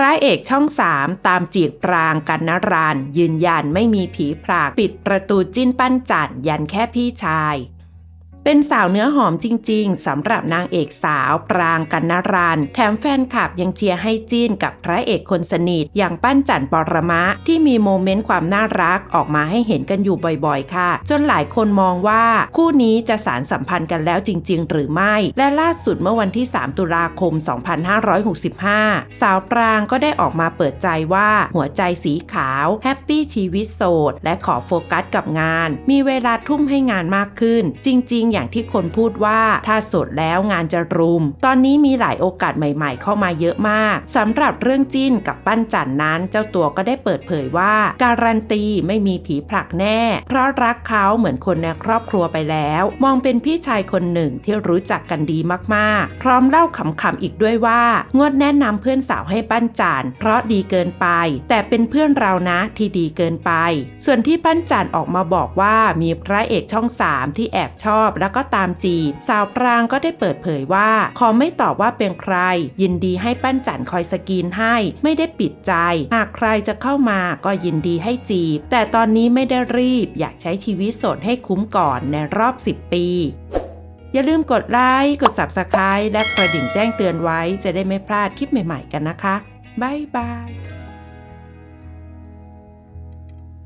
พระเอกช่องสามตามจีบปรางกันนราน ยืนยันไม่มีผีผลากปิดประตูจิ้นปั้นจันยันแค่พี่ชาย เป็นสาวเนื้อหอมจริง ๆสำหรับนางเอกสาวปรางกันนารานแถมแฟนคลับยังเชียร์ให้จิ้นกับพระเอกคนสนิทอย่างปั้นจันปรมะ ที่มีโมเมนต์ความน่ารักออกมาให้เห็นกันอยู่บ่อยๆ ค่ะ จนหลายคนมองว่าคู่นี้จะสารสัมพันธ์กันแล้วจริง ๆ หรือไม่ และล่าสุดเมื่อวันที่ 3 ตุลาคม 2565 สาวปรางก็ได้ออกมาเปิดใจว่าหัวใจสีขาวแฮปปี้ชีวิตโสดและขอโฟกัสกับงาน มีเวลาทุ่มให้งานมากขึ้น จริง ๆอย่างที่คนพูดว่าถ้าสดแล้วงานจะรุม ตอนนี้มีหลายโอกาสใหม่ ๆ เข้ามาเยอะมากสำหรับเรื่องจิ้นกับปั้นจันนั้นเจ้าตัวก็ได้เปิดเผยว่า การันตีไม่มีผีผลักแน่ เพราะรักเขาเหมือนคนในครอบครัวไปแล้ว มองเป็นพี่ชายคนหนึ่งที่รู้จักกันดีมากๆ พร้อมเล่าขำๆอีกด้วยว่างดแนะนำเพื่อนสาวให้ปั้นจันเพราะดีเกินไป แต่เป็นเพื่อนเรานะที่ดีเกินไป ส่วนที่ปั้นจันออกมาบอกว่ามีพระเอกช่องสามที่แอบชอบแล้วก็ตามจีบ สาวปรางก็ได้เปิดเผยว่าขอไม่ตอบว่าเป็นใคร ยินดีให้ปั้นจันคอยสกรีนให้ ไม่ได้ปิดใจ หากใครจะเข้ามาก็ยินดีให้จีบ แต่ตอนนี้ไม่ได้รีบ อยากใช้ชีวิตโสดให้คุ้มก่อนในรอบ 10 ปี อย่าลืมกดไลค์กด Subscribe และกระดิ่งแจ้งเตือนไว้ จะได้ไม่พลาดคลิปใหม่ ๆ กันนะคะบ๊ายบาย